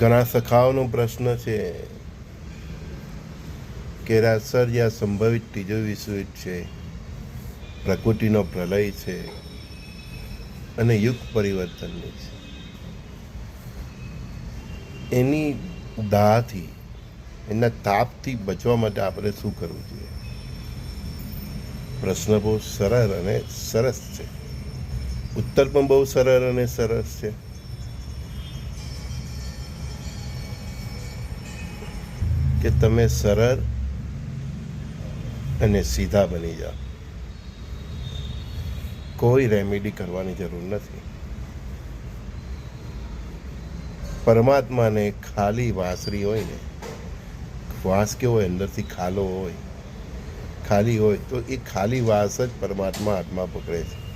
ઘણા સખાઓનો પ્રશ્ન છે કે રાસર યા સંભવિત ત્રીજો વિશ્વયુદ્ધ છે, પ્રકૃતિનો પ્રલય છે અને યુગ પરિવર્તનની છે. એની દાહથી, એના તાપથી બચવા માટે આપણે શું કરવું જોઈએ? પ્રશ્ન બહુ સરળ અને સરસ છે. ઉત્તર પણ બહુ સરળ અને સરસ છે. કે તમે સરળ અને સીધા બની જાઓ. કોઈ રેમેડી કરવાની જરૂર નથી. પરમાત્માને ખાલી વાસરી હોય ને, વાસ કેવો હોય અંદરથી ખાલો હોય, ખાલી હોય, તો એ ખાલી વાસ જ પરમાત્મા હાથમાં પકડે છે.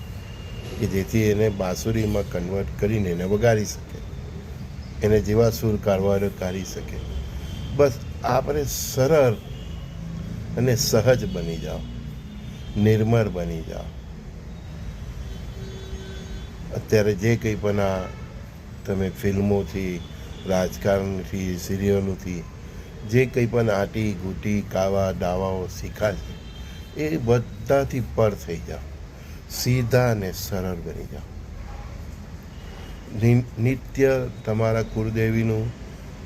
કે જેથી એને બાંસુરીમાં કન્વર્ટ કરીને એને વગાડી શકે. એને જેવા સૂર કારવારો કાઢી શકે. બસ આપણે સરળ અને સહજ બની જાઓ. નિર્મળ બની જાઓ. અત્યારે જે કંઈ પણ આ તમે ફિલ્મોથી, રાજકારણથી, સિરિયલોથી, જે કંઈ પણ આટી ઘૂંટી, કાવા, દાવાઓ શીખા છે, એ બધાથી પર થઈ જાઓ. સીધા અને સરળ બની જાઓ. નિત્ય તમારા કુળદેવીનું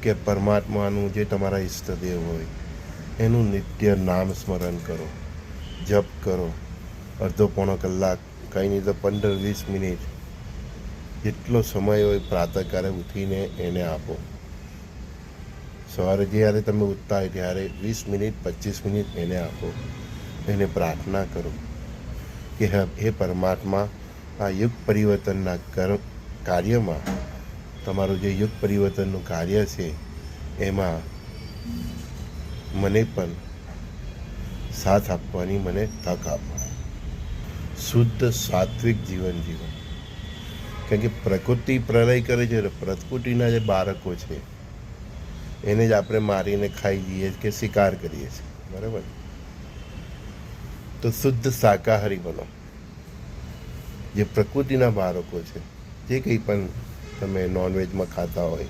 કે પરમાત્માનું જે તમારા ઈષ્ટદેવ હોય, એનું નિત્ય નામ સ્મરણ કરો, જપ કરો. અડધો પોણો કલાક, કંઈ નહીં તો પંદર વીસ મિનિટ, જેટલો સમય હોય પ્રાતઃકાળે ઉઠીને એને આપો. સવારે જ્યારે તમે ઉઠતા હોય ત્યારે વીસ મિનિટ, પચીસ મિનિટ એને આપો. એને પ્રાર્થના કરો કે હે પરમાત્મા, આ યુગ પરિવર્તનના કર, કાર્યમાં તમારું જે યુગ પરિવર્તનનું કાર્ય છે, એમાં મને પણ સાથ આપવાની મને તક આપો. શુદ્ધ સાત્વિક જીવન જીવન કારણ કે પ્રકૃતિ પ્રલય કરે છે પ્રકૃતિના જે બાળકો છે, એને જ આપણે મારીને ખાઈ જઈએ કે શિકાર કરીએ છીએ. બરાબર? તો શુદ્ધ શાકાહારી બનો. જે પ્રકૃતિના બાળકો છે, જે કંઈ પણ તમે નોનવેજમાં ખાતા હોય,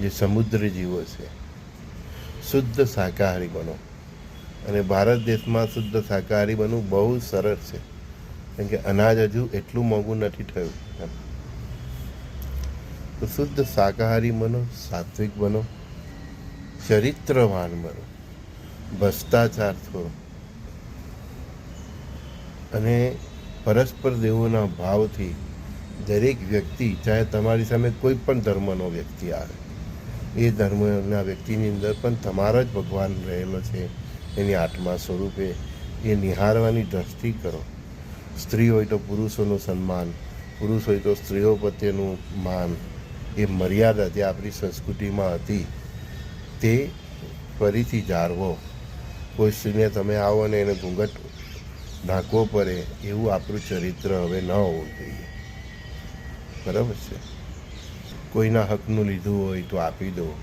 જે સમુદ્ર જીવો છે, શુદ્ધ શાકાહારી બનો. અને ભારત દેશમાં શુદ્ધ શાકાહારી બનવું બહુ સરળ છે. કેમ કે અનાજ હજુ એટલું મોંઘું નથી થયું. તો શુદ્ધ શાકાહારી બનો, સાત્વિક બનો, ચરિત્રવાન બનો, ભ્રષ્ટાચાર છોડો અને પરસ્પર દેવોના ભાવથી દરેક વ્યક્તિ, ચાહે તમારી સામે કોઈ પણ ધર્મનો વ્યક્તિ આવે, એ ધર્મના વ્યક્તિની અંદર પણ તમારો જ ભગવાન રહેલો છે, એની આત્મા સ્વરૂપે એ નિહાળવાની દ્રષ્ટિ કરો. સ્ત્રી હોય તો પુરુષોનું સન્માન, પુરુષ હોય તો સ્ત્રીઓ પ્રત્યેનું માન, એ મર્યાદા જે આપણી સંસ્કૃતિમાં હતી, તે ફરીથી જાળવો. કોઈ સ્ત્રીને તમે આવો ને એને ઘૂંઘટ ઢાંકવો પડે, એવું આપણું ચરિત્ર હવે ન હોવું જોઈએ. બરાબર છે. કોઈના હકનું લીધું હોય તો આપી દો.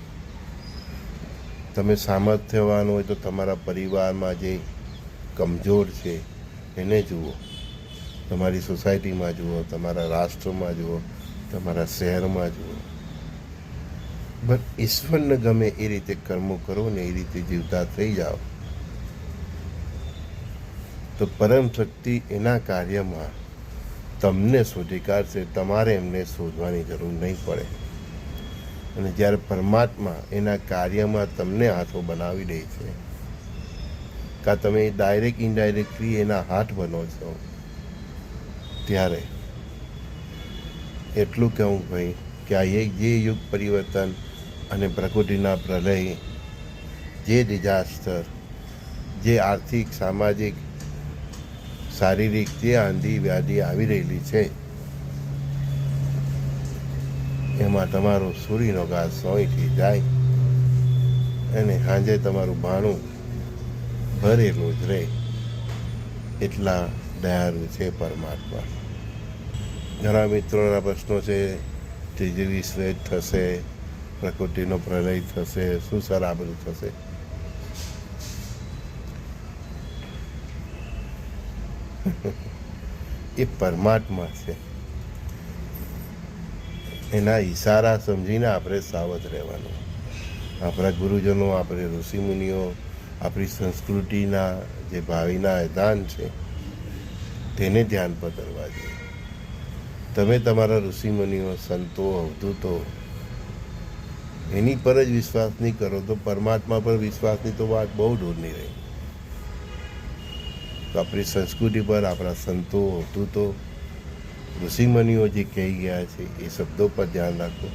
તમે સામર્થ્યવાન હોય તો તમારા પરિવારમાં જે કમજોર છે, એને જુઓ. તમારી સોસાયટીમાં જુઓ, તમારા રાષ્ટ્રમાં જુઓ, તમારા શહેરમાં જુઓ. બટ ઈશ્વરને ગમે એ રીતે કર્મો કરો ને એ રીતે જીવતા થઈ જાઓ. તો પરમ શક્તિ એના કાર્યમાં તમને શોધી કાઢશે, તમારે એમને શોધવાની જરૂર નહીં પડે. અને જ્યારે પરમાત્મા એના કાર્યમાં તમને હાથો બનાવી દે છે, કાં તમે ડાયરેક્ટ ઇનડાયરેક્ટલી એના હાથ બનો છો, ત્યારે એટલું કહું ભાઈ કે આ એક જે યુગ પરિવર્તન અને પ્રકૃતિના પ્રલય, જે ડિઝાસ્ટર જે આર્થિક, સામાજિક શારીરિક જે આંધી વ્યાધિ આવી રહેલી છે, એમાં તમારો સૂર્યનો ઘાસ સોયથી જાય અને સાંજે તમારું ભાણું ભરેલું જ રહે એટલા દયાળુ છે પરમાત્મા. ઘણા મિત્રોના પ્રશ્નો છે, ત્રીજી વિશ્વેદ થશે, પ્રકૃતિનો પ્રલય થશે, શું સર આ બધું થશે? એ પરમાત્મા છે. એના ઈશારા સમજીને આપણે સાવધ રહેવાનું. આપણા ગુરુજનો, આપણે ઋષિમુનિઓ, આપણી સંસ્કૃતિના જે ભાવિના વિધાન છે, તેને ધ્યાન પર ધરવા જોઈએ. તમે તમારા ઋષિમુનિઓ, સંતો, અવધૂતો, એની પર જ વિશ્વાસ નહીં કરો તો પરમાત્મા પર વિશ્વાસની તો વાત બહુ દૂરની રહી. તો આપણી સંસ્કૃતિ પર, આપણા સંતો અવધૂતો ઋષિમુનિઓ જે કહી ગયા છે, એ શબ્દો પર ધ્યાન રાખો.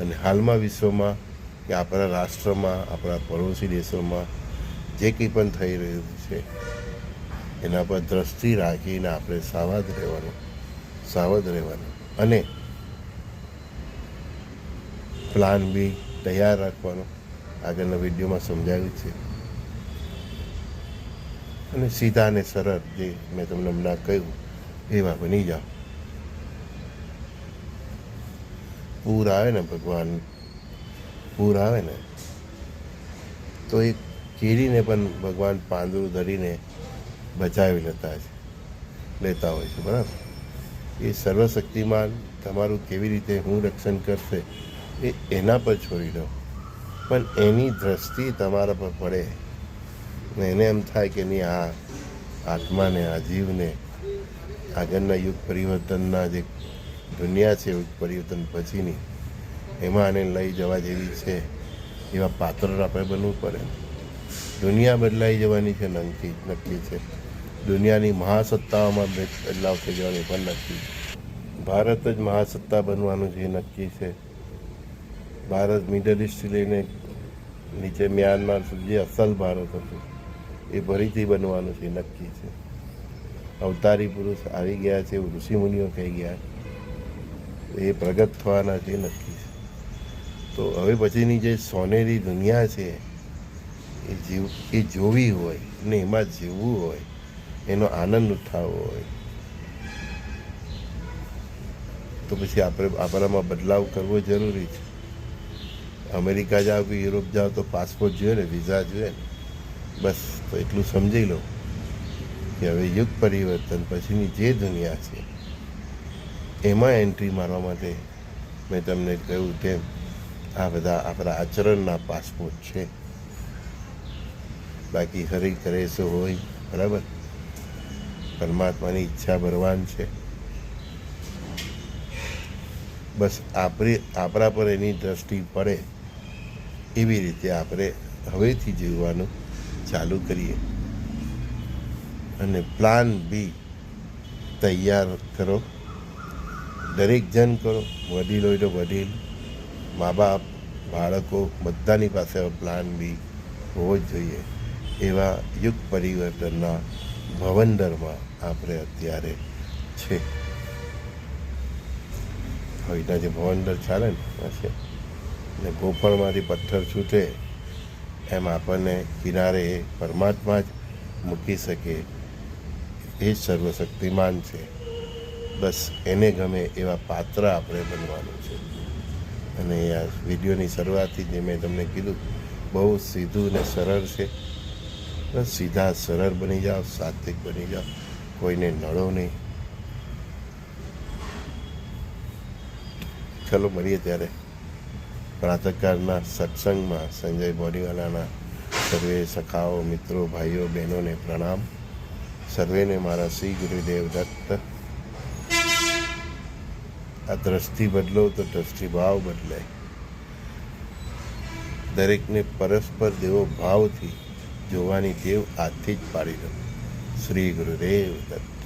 અને હાલમાં વિશ્વમાં કે આપણા રાષ્ટ્રમાં, આપણા પડોશી દેશોમાં જે કંઈ પણ થઈ રહ્યું છે, એના પર દ્રષ્ટિ રાખીને આપણે સાવધ રહેવાનું સાવધ રહેવાનું. અને પ્લાન બી તૈયાર રાખવાનો. આગળના વિડીયોમાં સમજાવ્યું છે. અને સીધા અને સરળ જે મેં તમને હમણાં કહ્યું, એવા બની જાઓ. પૂર આવે ને ભગવાન, પૂર આવે ને, તો એ કેરીને પણ ભગવાન પાંદડું ધરીને બચાવી લેતા છે લેતા હોય છે, બરાબર? એ સર્વશક્તિમાન તમારું કેવી રીતે હું રક્ષણ કરશે, એ એના પર છોડી દો પણ એની દ્રષ્ટિ તમારા પર પડે. ને એને એમ થાય કે નહીં, આ આત્માને, આ જીવને આગળના યુગ પરિવર્તનના જે દુનિયા છે યુગ પરિવર્તન પછીની, એમાં આને લઈ જવા જેવી છે, એવા પાત્ર આપણે બનવું પડે. દુનિયા બદલાઈ જવાની છે, નક્કી નક્કી છે. દુનિયાની મહાસત્તાઓમાં બદલાવ થઈ જવાની પણ નક્કી ભારત જ મહાસત્તા બનવાનું એ નક્કી છે. ભારત, મિડલ ઇસ્ટથી લઈને નીચે મ્યાનમાર સુધી અસલ ભારત હતું. એ ફરીથી બનવાનું છે, નક્કી છે. અવતારી પુરુષ આવી ગયા છે, ઋષિમુનિઓ કહી ગયા. એ પ્રગટ થવાના છે, નક્કી છે. તો હવે પછીની જે સોનેરી દુનિયા છે, એ જીવ, એ જોવી હોય ને એમાં જીવવું હોય, એનો આનંદ ઉઠાવવો હોય. તો પછી આપણે, આપણામાં બદલાવ કરવો જરૂરી છે. અમેરિકા જાઓ કે યુરોપ જાઓ તો પાસપોર્ટ જોઈએ ને, વિઝા જોઈએ ને. બસ. તો એટલું સમજી લો કે હવે યુગ પરિવર્તન પછીની જે દુનિયા છે, એમાં એન્ટ્રી મારવા માટે મેં તમને કહ્યું તેમ આ બધા આપણા આચરણના પાસપોર્ટ છે. બાકી હરી કરે શું હોય, બરાબર? પરમાત્માની ઈચ્છા ભરવાન છે. બસ આપણી આપણા પર એની દ્રષ્ટિ પડે એવી રીતે આપણે હવેથી જીવવાનું ચાલુ કરીએ. અને પ્લાન બી તૈયાર કરો. દરેક જણ કરો, વડીલ હોય તો વડીલ મા બાપ બાળકો, બધાની પાસે પ્લાન બી હોવો જ જોઈએ. એવા યુગ પરિવર્તનના ભવંડરમાં આપણે અત્યારે છે. હવેના જે ભવંડર ચાલે ને છે. ને ગોપણમાંથી પથ્થર છૂટે. એમ આપણને કિનારે પરમાત્મા જ મૂકી શકે એ જ સર્વશક્તિમાન છે. બસ એને ગમે એવા પાત્ર આપણે બનવાનું છે. અને આ વિડીયોની શરૂઆતથી જે મેં તમને કીધું, બહુ સીધું ને સરળ છે. બસ સીધા સરળ બની જાઓ, સાત્વિક બની જાઓ, કોઈને નડો નહીં. ચલો, મળીએ ત્યારે. પ્રાતઃકાળના સત્સંગમાં સંજય બોડીવાલાના સર્વે સખાઓ, મિત્રો, ભાઈઓ, બહેનોને પ્રણામ. સર્વેને મારા શ્રી ગુરુદેવ દત્ત. આ દ્રષ્ટિ બદલો તો દ્રષ્ટિભાવ બદલાય. દરેકને પરસ્પર દેવો ભાવથી જોવાની ટેવ આજથી જ પાડી દો શ્રી ગુરુદેવ દત્ત.